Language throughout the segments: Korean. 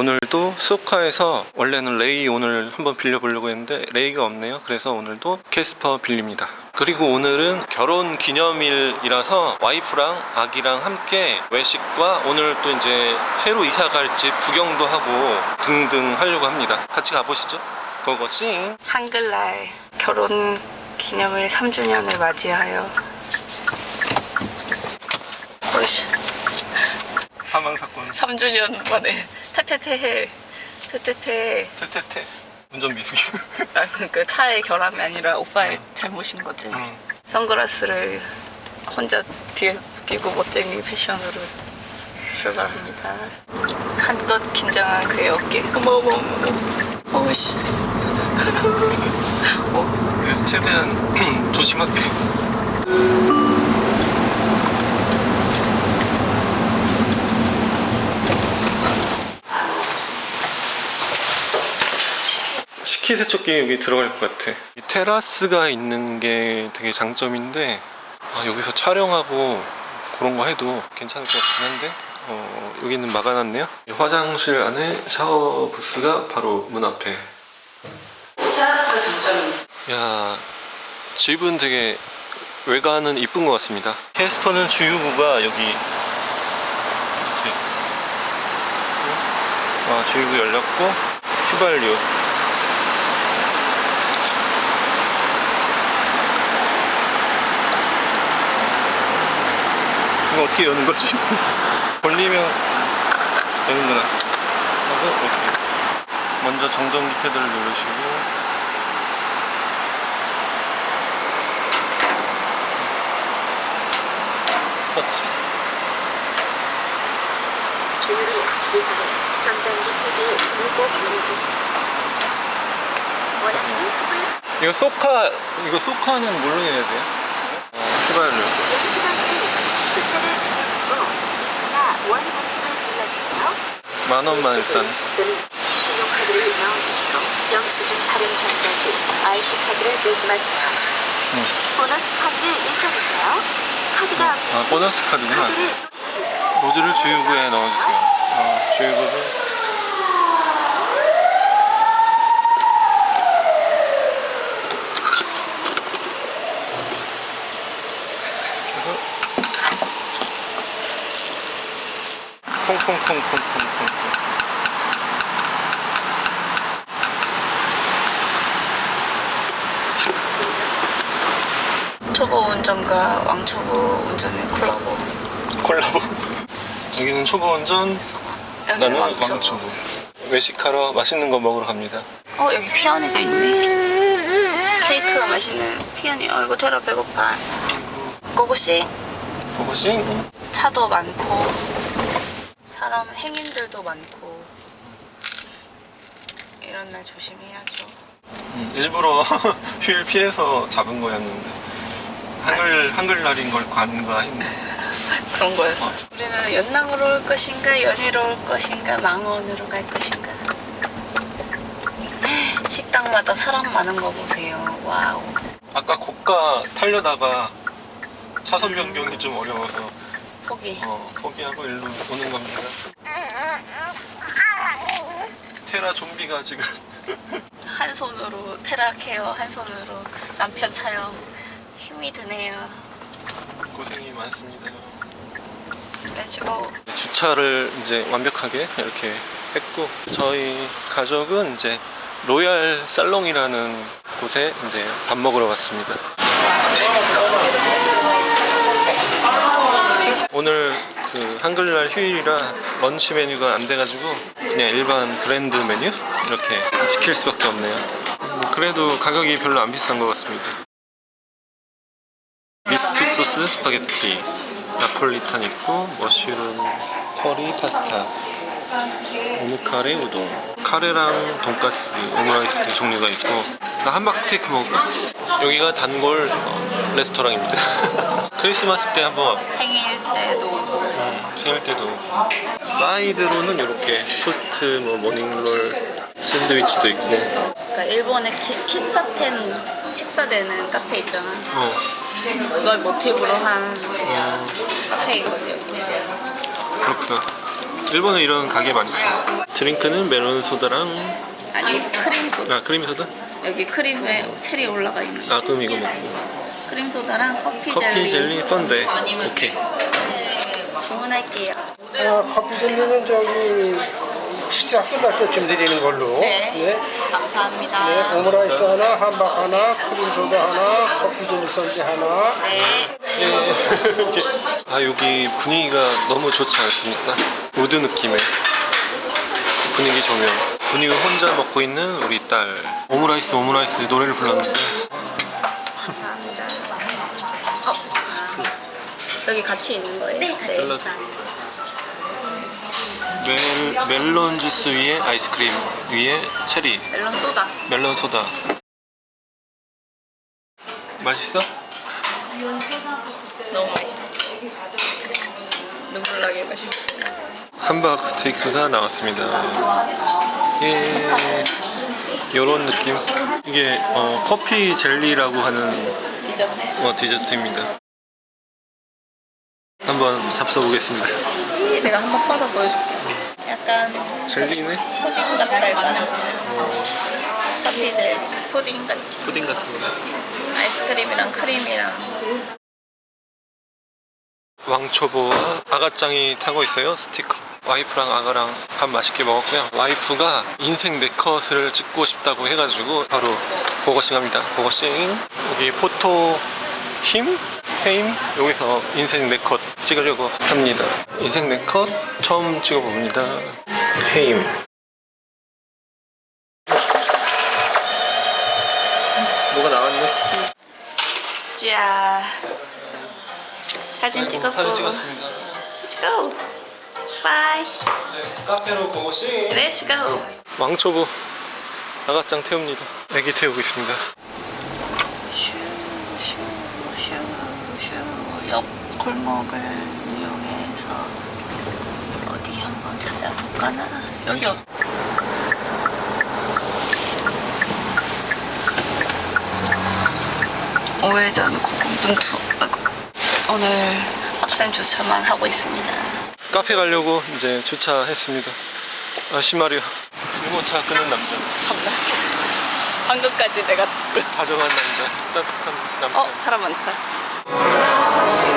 오늘도 소카에서 원래는 레이 오늘 한번 빌려보려고 했는데 레이가 없네요. 그래서 오늘도 캐스퍼 빌립니다. 그리고 오늘은 결혼 기념일이라서 와이프랑 아기랑 함께 외식과 오늘 또 이제 새로 이사 갈 집 구경도 하고 등등 하려고 합니다. 같이 가보시죠. 고고싱. 한글날 결혼 기념일 3주년을 맞이하여 어이씨 사망 사건. 3주년 만에 테테테해 테테테 테테테. 운전 미숙이. 아 그러니까 차의 결함이 아니라 오빠의 잘못인 거지 응. 선글라스를 혼자 뒤에 끼고 멋쟁이 패션으로 출발합니다 한껏 긴장한 그의 어깨 어머 어머 어머 어우씨 어, 네, 최대한 조심하게. 식기세척기 여기 들어갈 것 같아. 이 테라스가 있는 게 되게 장점인데 아, 여기서 촬영하고 그런 거 해도 괜찮을 것 같긴 한데 어, 여기는 막아놨네요. 이 화장실 안에 샤워 부스가 바로 문 앞에 테라스 장점이 있어 야 집은 되게 외관은 이쁜 것 같습니다. 캐스퍼는 주유구가 여기 이렇게 아 주유구 열렸고 휘발유 이거 어떻게 여는 거지? 돌리면 되는구나. 하고 이렇게 먼저 정전기 패드를 누르시고 터치. 확실히 바래 전장기 패드에 꼭 눌러주세요. 원하는 팁을 이거 소카 이거 소카는 뭘로 해야 돼요? 어. 연수방지 만 원만 일단. 또는 신용카드를 넣어주시고 영수증 발행 전까지 IC카드를 빼지 마십시오. 응. 보너스 카드를 인쇄주세요. 카드가 아 보너스 카드구나. 노즐을 주유구에 넣어주세요. 어, 주유구를. 콩콩콩콩콩콩. 초보 운전과 왕초보 운전의 콜라보 콜라보. 여기는 초보 운전, 여기는 나는 왕초보. 왕초보. 외식하러 맛있는 거 먹으러 갑니다. 어 여기 피아니도 있네 케이크가 맛있는 피아니 어 이거 테라 배고파 고고씨 고고싱. 차도 많고 사람 행인들도 많고 이런 날 조심해야죠. 음, 일부러 휴일 피해서 잡은 거였는데 한글 한글날인 걸 관과했네. 그런 거였어. 맞아. 우리는 연남으로 올 것인가 연희로 올 것인가 망원으로 갈 것인가. 식당마다 사람 많은 거 보세요. 와우. 아까 고가 타려다가 차선 변경이 좀 어려워서 포기 어, 포기하고 일로 오는 겁니다. 테라 좀비가 지금 한 손으로 테라 케어 한 손으로 남편 촬영 힘이 드네요 고생이 많습니다. 렛츠고 주차를 이제 완벽하게 이렇게 했고 저희 가족은 이제 로얄 살롱이라는 곳에 이제 밥 먹으러 왔습니다. 오늘 그 한글날 휴일이라 런치 메뉴가 안 돼가지고 그냥 일반 그랜드 메뉴 이렇게 시킬 수밖에 없네요. 뭐 그래도 가격이 별로 안 비싼 것 같습니다. 미트 소스 스파게티, 나폴리탄 있고 머쉬룸 커리 파스타, 오므카레 우동, 카레랑 돈가스, 오므라이스 종류가 있고 나 함박 스테이크 먹을까? 여기가 단골 어, 레스토랑입니다. 크리스마스 때 한번 와- 생일 때도 오고 생일 때도 사이드로는 이렇게 토스트, 뭐 모닝롤, 샌드위치도 있고 그러니까 일본의 키, 키사텐 식사되는 카페 있잖아 어, 그걸 모티브로 한어 카페인 거지 여기 그렇구나. 일본에 이런 가게 많지. 드링크는 멜론 소다랑 아니 크림 소다. 아 크림 소다? 여기 크림에 체리 올라가 있는 거. 아 그럼 이거 먹고 크림 소다랑 커피, 커피 젤리. 젤리 썬데 오케이. 주문할게요. 아, 커피 젤리는 저기 식사 끝날 때쯤 드리는 걸로. 네. 네. 감사합니다. 네, 오므라이스 하나, 함박 하나, 크림 소다 하나, 커피 젤리 썬지 하나. 네. 아 여기 분위기가 너무 좋지 않습니까? 우드 느낌의 분위기 조명. 분위기 혼자 먹고 있는 우리 딸. 오므라이스 오므라이스 노래를 불렀는데. 어. 여기 같이 있는 거예요? 네, 같이 샐러드. 멜, 멜론 주스 위에 아이스크림 위에 체리 멜론 소다. 멜론 소다. 맛있어? 너무 맛있어. 눈물 나게 맛있어. 함박 스테이크가 나왔습니다. 예. 요런 느낌. 이게 어, 커피 젤리라고 하는 디저트. 어, 디저트입니다. 한번 잡숴보겠습니다. 내가 한번 퍼서 보여줄게. 약간 젤리네? 푸딩 같달까? 커피 젤리. 푸딩 같이. 푸딩 같은 거. 아이스크림이랑 크림이랑. 왕초보와 아가짱이 타고 있어요 스티커 와이프랑 아가랑 밥 맛있게 먹었고요 와이프가 인생 네 컷을 찍고 싶다고 해가지고 바로 고고싱 합니다 고고싱 여기 포토 힘? 헤임? 여기서 인생 네컷 찍으려고 합니다 인생 네컷 처음 찍어봅니다 헤임 뭐가 나왔네 자. 사진 찍었고. 사진 찍었습니다 Let's go. Bye. 카페로 고고싱 Let's go. 왕초보 아가짱 태웁니다. 애기 태우고 있습니다. 골목을 이용해서 어디 한번 찾아볼까나 여기요 우회전 고군분투 아이고. 오늘 학생 주차만 하고 있습니다 카페 가려고 이제 주차했습니다. 아 심하려. 유모차 끄는 남자, 간다 방금까지 내가 다정한 남자, 따뜻한 남자. 어 사람 많다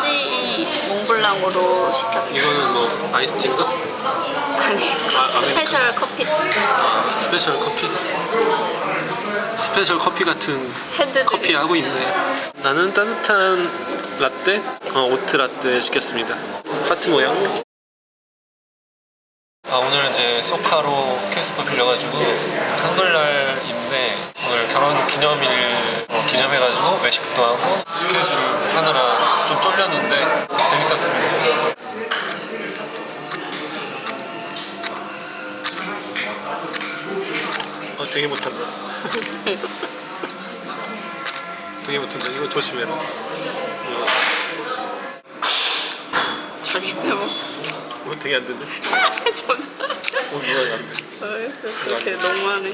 후지 몽블랑으로 시켰어 이거는 뭐 아이스티인가? 아니 아, 스페셜 커피 스페셜 커피? 스페셜 커피 같은 핸드 커피 하고 있네. 나는 따뜻한 라떼, 어, 오트 라떼 시켰습니다. 하트 모양. 아 오늘 이제 소카로 캐스퍼 빌려가지고 한글날인데 오늘 결혼 기념일 어, 기념해가지고 외식도 하고 스케줄 하느라 좀 쫄렸는데 재밌었습니다. 어 되게 못한다. 되게 못한다. 이거 조심해라. 이거 자기는 뭐 어, 되게 안 된다. 전 어, 이거 안 돼. 그렇게 너무하네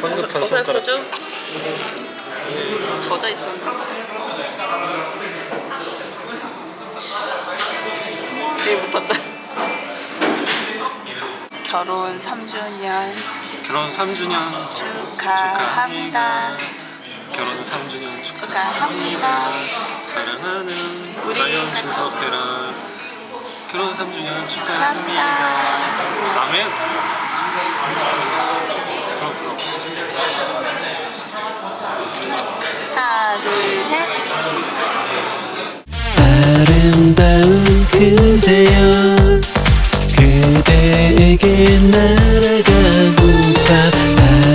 황급한 손가락. 어설프죠? 지금 젖어 있었나 되게 못한다 결혼 3주년 결혼 3주년 축하합니다 결혼 3주년 축하. 축하합니다 사랑하는 우리 나연 준석태랑 결혼 3주년 축하합니다. 아멘. 하나 둘셋 아름다운 그대여 그대에게 날아가고파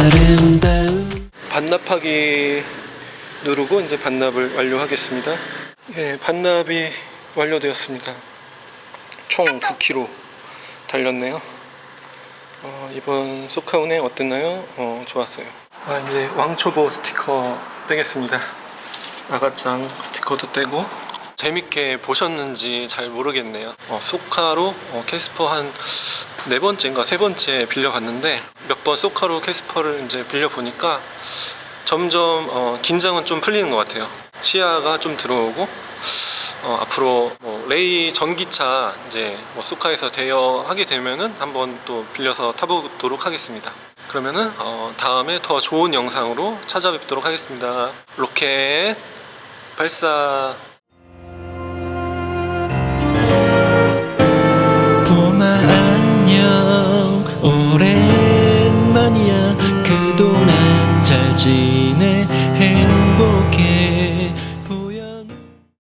아름다운 반납하기 누르고 이제 반납을 완료하겠습니다. 예, 반납이 완료되었습니다. 총 9kg 달렸네요. 어, 이번 소카운에 어땠나요? 어, 좋았어요. 아, 이제 왕초보 스티커 떼겠습니다. 아가짱 스티커도 떼고 재밌게 보셨는지 잘 모르겠네요. 어, 소카로 어, 캐스퍼 한 네 번째인가 세 번째 빌려봤는데 몇 번 소카로 캐스퍼를 이제 빌려 보니까 점점 어, 긴장은 좀 풀리는 것 같아요. 시야가 좀 들어오고 어, 앞으로 뭐 레이 전기차 이제 뭐 소카에서 대여하게 되면은 한번 또 빌려서 타보도록 하겠습니다. 그러면은 어, 다음에 더 좋은 영상으로 찾아뵙도록 하겠습니다. 로켓 발사.